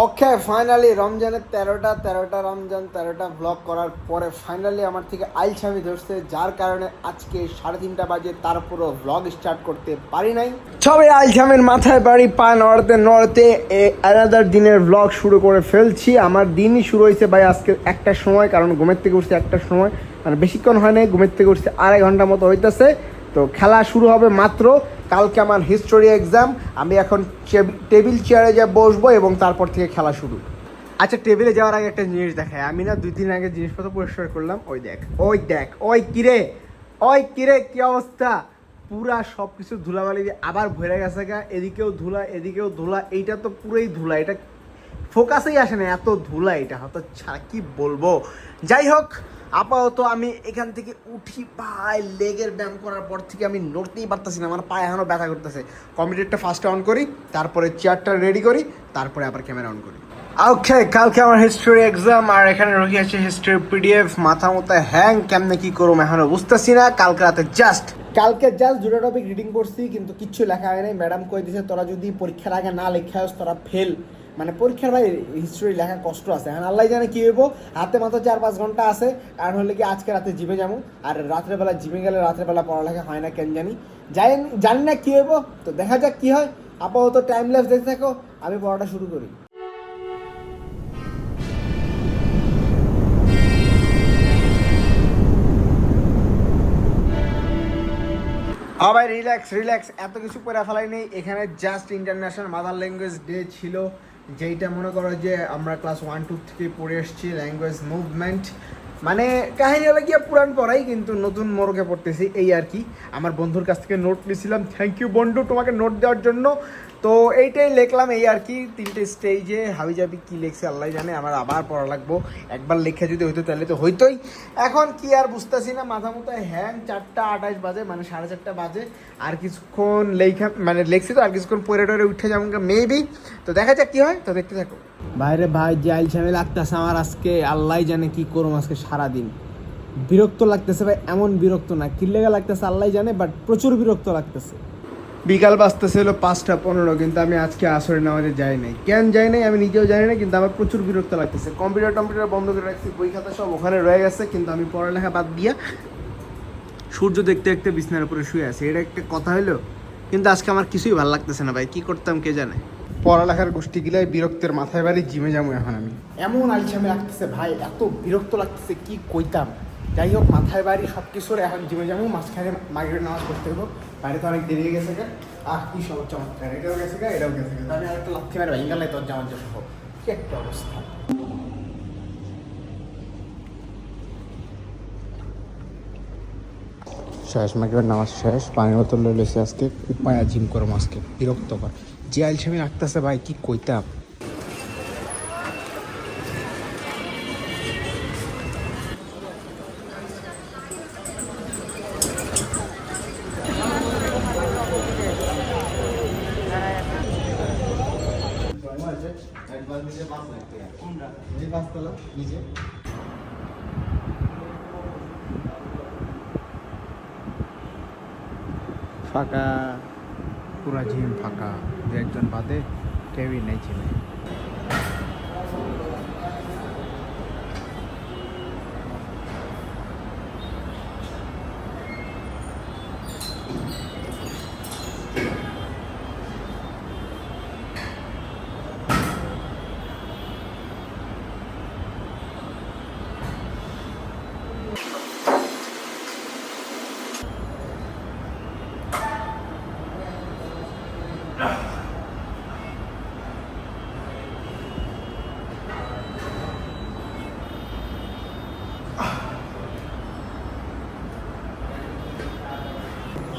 ওকে finally রমজানের তেরোটা তেরোটা রমজান তেরোটা ব্লগ করার পরে ফাইনালি আমার থেকে আইলছামি ধরছে, যার কারণে আজকে সাড়ে তিনটা বাজে তারপরও ব্লগ স্টার্ট করতে পারি নাই। সবাই আইলছামের মাথায় বাড়ি, পা নড়তে নড়তে আলাদার দিনের ব্লগ শুরু করে ফেলছি। আমার দিনই শুরু হয়েছে ভাই আজকে একটা সময়, কারণ ঘুমের থেকে উঠছে একটা সময়। মানে বেশিক্ষণ হয় নাই, ঘুমের থেকে উঠছে আড়াই ঘণ্টা মতো হইতেছে। তো খেলা শুরু হবে মাত্র। কালকে আমার হিস্টোরি এক্সাম আমি এখন টেবিল চেয়ারে যা বসবো এবং তারপর থেকে খেলা শুরু। আচ্ছা টেবিলে যাওয়ার আগে একটা জিনিস দেখায়। আমি না দুই দিন আগে জিনিসপত্র পরিষ্কার করলাম, ওই দেখ ওই দেখ, ওই কিরে ওই কিরে, কি অবস্থা? পুরা সব কিছু ধুলাবালি দিয়ে আবার ভরে গেছে গা, এদিকেও ধুলা এদিকেও ধুলা, এইটা তো পুরোই ধুলা, এটা ফোকাসেই আসে না, এত ধুলা এটা। হয়তো ছাড়া কি বলব? যাই হোক আপাতত আমি এখান থেকে উঠি পায়ে লেগের ব্যায়াম করার পর থেকে আমি নড়তেই পারতেছি না আমার পায়ে এখনও ব্যথা করতেছে। কম্পিউটারটা ফার্স্টে অন করি তারপরে চেয়ারটা রেডি করি তারপরে আবার ক্যামেরা অন করি। ওকে কালকে আমার হিস্ট্রি এক্সাম আর এখানে রহি আছে হিস্ট্রি পিডিএফ মাথা মতো হ্যাং কেমনে কি করব এখনও বুঝতেছি না কালকে রাতে জাস্ট কালকে জাস্ট দুটো টপিক রিডিং করছি কিন্তু কিচ্ছু লেখা হয় নাই। ম্যাডাম কই দিছে তোরা যদি পরীক্ষার আগে না লেখা হস তোরা ফেল মানে পরীক্ষার ভাই হিস্ট্রি লেখা কষ্ট আছে। এখন আল্লাহ জানে কি হইব, হাতে মাত্র চার পাঁচ ঘণ্টা আছে, কারণ হলে কি আজকে রাতে জিমে যাব, আর রাত্রেবেলা জিমে গেলে রাত্রেবেলা পড়ালেখা হয় না কেন জানি। জানি জানি না কি হইব, তো দেখা যাক কি হয়। আপাতত টাইম লেস দেখতে থাকো, আমি পড়াটা শুরু করি। হ্যাঁ ভাই রিল্যাক্স রিল্যাক্স এত কিছু করে ফেলাই নেই এখানে just international mother language day ছিল। যেইটা মনে করো যে আমরা ক্লাস ওয়ান টু থেকে পড়ে এসেছি ল্যাঙ্গুয়েজ মুভমেন্ট মানে কাহিনী হবে গিয়ে পুরান পড়াই, কিন্তু নতুন মোড়কে পড়তেছি, এই আর কি। আমার বন্ধুর কাছ থেকে নোট নিয়েছিলাম থ্যাংক ইউ বন্ধু, তোমাকে নোট দেওয়ার জন্য তো এইটাই লিখলাম এই আর কি তিনটে স্টেজে হাবি যাবি কী লিখছে, আল্লাহ জানে, আমার আবার পড়া লাগবো। একবার লেখা যদি হইতো তাহলে তো হইতোই। এখন কি আর বুঝতেছি না, মাথা মতো হ্যাং, চারটা আঠাশ বাজে মানে সাড়ে চারটা বাজে। আর কিছুক্ষণ লেখা মানে লেখছি তো, আর কিছুক্ষণ পরে টরে উঠে যেমন মেবি তো দেখা যাক কি হয়, তো দেখতে থাকো। বাইরে ভাই, যে আইলসামে লাগতেছে আমার আজকে, আল্লাহ জানে কি করুম আজকে সারাদিন। বিরক্ত লাগতেছে ভাই, এমন বিরক্ত না। কি লেগে লাগতেছে, আল্লাহ জানে বাট প্রচুর বিরক্ত লাগতেছে। বিকাল বাজতেছে হলো পাঁচটা পনেরো, কিন্তু আমি আজকে আসরে নামাজে যাই নাই। কেন যাই নাই আমি নিজেও জানি না, কিন্তু আমার প্রচুর বিরক্ত লাগতেছে। কম্পিউটার টম্পিউটার বন্ধ করে রাখছি, বই খাতা সব ওখানে রয়ে গেছে, কিন্তু আমি পড়ালেখা বাদ দিয়া সূর্য দেখতে দেখতে বিছনার উপরে শুয়ে আছে। এটা একটা কথা হলো কিন্তু আজকে আমার কিছুই ভালো লাগতেছে না ভাই, কি করতাম কে জানে? পড়ালেখার গোষ্ঠী গিলাই বিরক্তের মাথায় বাড়ি জিমে যাব এখন আমি। এমন আলসামে লাগতেছে ভাই, এত বিরক্ত লাগতেছে, কি কইতাম? যাই হোক, মাথায় বাড়ি সব কিছুর এখন জিমে যাব, মাঝখানে মাগের নামাজ পড়তে হব বাইরে তো অনেক দেরি হয়ে গেছে আহ, কি সব চমৎকার এটাও গেছে গা, এটাও গেছে গা। আমি আরেকটা কি একটা অবস্থা। শেষ, মাগরিবের নামাজ শেষ পানি বোতল লইছে আজকে উপায় জিম করো আজকে, বিরক্তকর। যে আলসামি রাখতেছে, ভাই, কি কইতাম? ফাঁকা। পুরা জিম ফাঁকা। দু একজন বাদে কেউই নেই জিমে।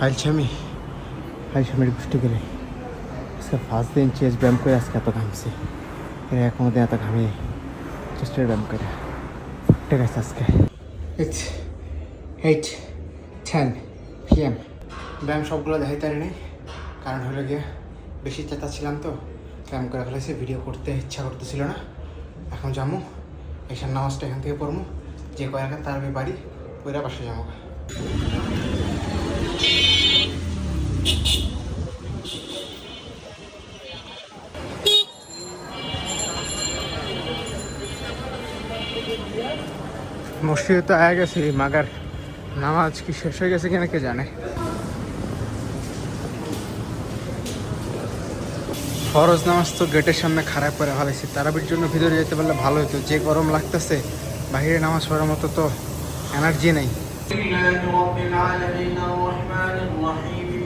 হালছামি হালছামির গোষ্ঠী গেলে আজকে ফার্স্ট দিন চেস্ট ব্যায়াম করে আজকে এত ঘামছে। এরা এখনও দিন এত ঘামিয়ে চেস্টের ব্যায়াম করে। ঠিক আছে আজকে। ইটস এইট টেন পিএম ব্যায়াম সবগুলো দেখাইতে পারি নাই কারণ হলো গিয়ে বেশি চেতা ছিলাম তো। ব্যায়াম করে ফেলেছে ভিডিও করতে ইচ্ছা করতেছিল না। এখন যাব এসার নামাজটা এখান থেকে পড়ব যে কয়েকটা তার আমি বাড়ি ওইরা পাশে যাব মসজিদে তো আয়া গেছি, মাগার নামাজ কি শেষ হয়ে গেছে কিনা কে জানে? ফরজ নামাজ তো গেটের সামনে খারাপ করে ফেলেছি তারাবির জন্য ভিতরে যেতে পারলে ভালো হতো যে গরম লাগতেছে, বাইরে নামাজ পড়ার মতো তো এনার্জি নেই।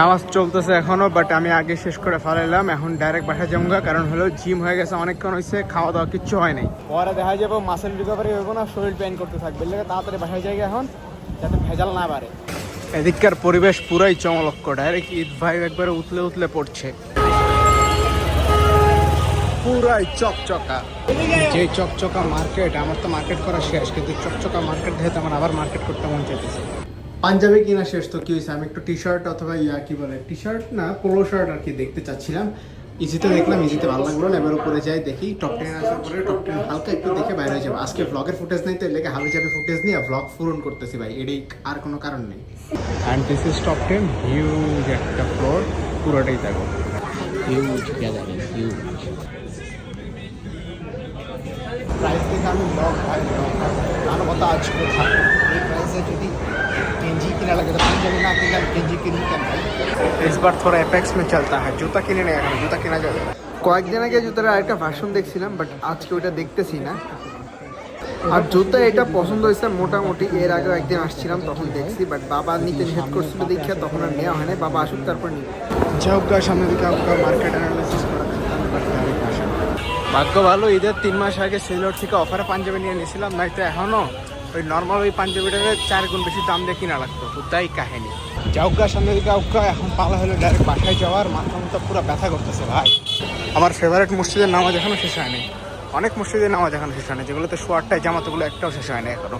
নামাজ চলতেছে এখনও বাট আমি আগে শেষ করে ফেলাইলাম। এখন ডাইরেক্ট বাসা যাব কারণ হলো জিম হয়ে গেছে অনেকক্ষণ হয়েছে খাওয়া দাওয়া কিচ্ছু হয় নাই। পরে দেখা যাব মাসেল রিকভারি হইব না শরীর পেন করতে থাকবে। লেগে তাড়াতাড়ি বাসায় যাই এখন যাতে ভেজাল না বাড়ে। এদিককার পরিবেশ পুরাই চমলক্ষ ডাইরেক্ট ঈদ ভাই একবারে উতলে উতলে পড়ছে। পুরাই চকচকা। যে চকচকা মার্কেট আমার তো মার্কেট করা শেষ কিন্তু চকচকা মার্কেট দেখে আমার আবার মার্কেট করতে মন চাইতেছে। পাঞ্জাবি কিনা শেষ তো কি হয়েছে? আমি একটু টি শার্ট অথবা ইয়া কি বলে টি শার্ট না পোলো শার্ট আর কি দেখতে চাচ্ছিলাম। ইজিতে দেখলাম ইজিতে ভালো লাগল না এবার উপরে যাই দেখি। টপ টেন আসার পরে টপ টেন হালকা একটু দেখে বাইরে হয়ে যাব। আজকে ব্লগের ফুটেজ নেই তো লেগে হাবি যাবে ফুটেজ নিয়ে ব্লগ পূরণ করতেছি ভাই। এটাই আর কোনো কারণ নেই। And this is top ten huge একটা ফ্লোর পুরোটাই দেখো। হিউজ গ্যাদারিং হিউজ প্রাইস দেখে আমি ব্লগ ভাই কারও কথা আজ কোথায় এই প্রাইসে যদি गेंजी किना लगे तो पंजाबी ना किना गेंजी किनी কেন ভাই इस बार थोड़ा एपेक्स में चलता है जूता किने नहीं এখন জুতা কেনা যাবে কয়েকদিন আগে জুতার আরেকটা ভার্সন দেখছিলাম বাট আজকে ওইটা দেখতেছি না আর জুতা এটা পছন্দ হয়েছে মোটামুটি এর আগেও একদিন আসছিলাম তখন দেখছি বাট বাবা নিতে নিষেধ করছিল দেখে তখন আর নেওয়া হয় না বাবা আসুক তারপর নিই যাওগা সামনে দিকে আপনার মার্কেট অ্যানালাইসিস করা ভাগ্য ভালো ঈদের তিন মাস আগে সিলর থেকে অফারে পাঞ্জাবি নিয়ে নিয়েছিলাম নয়তো এখনও ওই নর্মাল ওই পাঞ্জাবিটারে চার গুণ বেশি দাম দিয়ে কিনা লাগতো। তাই কাহিনী। যাওগা সামনে দিকে আউকা এখন পালা হলো ডাইরেক্ট বাসায় যাওয়ার মাথা মাথা পুরো ব্যথা করতেছে ভাই। আমার ফেভারিট মসজিদের নামাজ এখনও শেষ হয়নি। অনেক মসজিদের নামাজ এখনও শেষ হয়নি যেগুলোতে শোয়ারটায় জামাতগুলো একটাও শেষ হয়নি এখনও।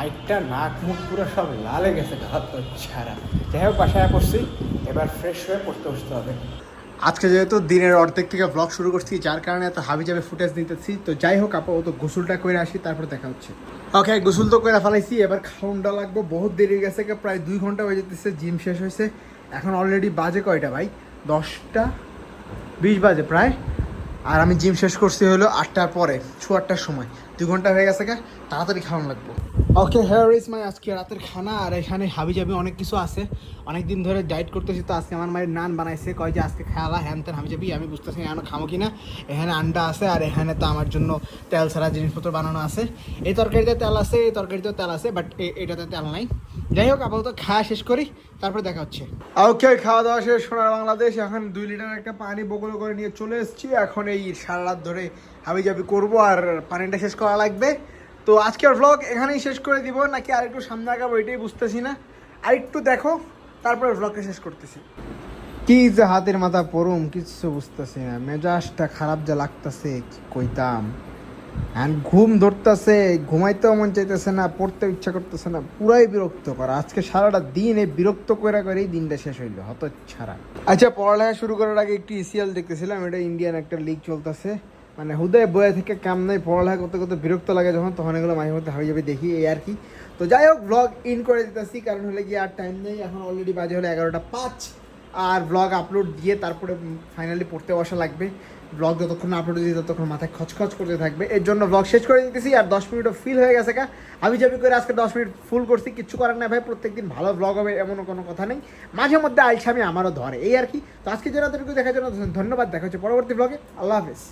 আইটটা নাক মুখ পুরো সব লালে গেছে ঘাত ছাড়া। যাই হোক বাসায় পড়ছি। এবার ফ্রেশ হয়ে পড়তে বসতে হবে। আজকে যেহেতু দিনের অর্ধেক থেকে ব্লগ শুরু করছি, যার কারণে এত হাবি যাবে ফুটেজ নিতেছি। তো যাই হোক, আপাতত গোসলটা করে আসি, তারপর দেখা হচ্ছে। ওকে গোসল তো করে ফেলাইছি, এবার খাউনটা লাগবো। বহুত দেরি গেছে, প্রায় দুই ঘণ্টা হয়ে যেতেছে জিম শেষ হয়েছে। এখন অলরেডি বাজে কয়টা ভাই? দশটা, বিশ বাজে প্রায়। আর আমি জিম শেষ করছি হলো আটটার পরে ছ আটটার সময়। দুই ঘণ্টা হয়ে গেছে তাড়াতাড়ি খাওয়ানো লাগবো। ওকে হেয়ার ইজ মাই আজকে রাতের খানা, আর এখানে হাবি জাবি অনেক কিছু আছে। অনেক দিন ধরে ডায়েট করতেছি, তো আজকে আমার মায়ের নান বানাইছে, কয় যে আজকে খেয়ালা হ্যান তেন হাবি যাবি আমি বুঝতেছি এখনও কি না এখানে আন্ডা আছে, আর এখানে তো আমার জন্য তেল ছাড়া জিনিসপত্র বানানো আছে। এই তরকারিতে তেল আছে, এই তরকারিতেও তেল আছে বাট এটাতে তেল নাই। যাই হোক, আপাতত খাওয়া শেষ করি, তারপরে দেখা হচ্ছে। ওকে খাওয়া দাওয়া শেষ, সোনার বাংলাদেশ। এখন দুই লিটার একটা পানি বগল করে নিয়ে চলে এসেছি। এখন এই সারা রাত ধরে হাবি জাবি করব, আর পানিটা শেষ করা লাগবে। তো আজকের ভ্লগ এখানেই শেষ করে দিব নাকি আর একটু সামনে আগাবো এটাই বুঝতেছি না। আর একটু দেখো তারপরে ভ্লগটা শেষ করতেছি। কি যে হাতের মাথা পরুম কিছু বুঝতেছি না। মেজাজটা খারাপ যা লাগতেছে কইতাম? আর ঘুম ধরতেছে ঘুমাইতেও মন চাইতেছে না পড়তে ইচ্ছা করতেছে না পুরাই বিরক্ত করা আজকে সারাটা দিন এই বিরক্ত করে করেই দিনটা শেষ হইল হত ছাড়া আচ্ছা পড়ালেখা শুরু করার আগে একটু ইসিএল দেখতেছিলাম এটা ইন্ডিয়ান একটা লিগ চলতেছে। মানে হুদয় বয়ে থেকে কাম নাই, পড়ালেখা করতে করতে বিরক্ত লাগে যখন, তখন এগুলো মাঝে মধ্যে হাবি যাবে দেখি, এই আর কি। তো যাই হোক ব্লগ ইন করে দিতেছি, কারণ হলে গিয়ে আর টাইম নেই। এখন অলরেডি বাজে হলো এগারোটা পাঁচ, আর ব্লগ আপলোড দিয়ে তারপরে ফাইনালি পড়তে বসা লাগবে। ব্লগ যতক্ষণ আপলোড দিই ততক্ষণ মাথায় খচখচ করতে থাকবে। এর জন্য ব্লগ শেষ করে দিতেছি, আর দশ মিনিটও ফিল হয়ে গেছে কা আমি যাবি করে আজকে দশ মিনিট ফুল করছি, কিচ্ছু করার না ভাই, প্রত্যেকদিন ভালো ব্লগ হবে এমন কোনো কথা নেই। মাঝে মধ্যে আলসামি আমারও ধরে, এই আর কি। তো আজকে জন্য দেখার জন্য ধন্যবাদ, দেখা হচ্ছে পরবর্তী ব্লগে আল্লাহ হাফেজ।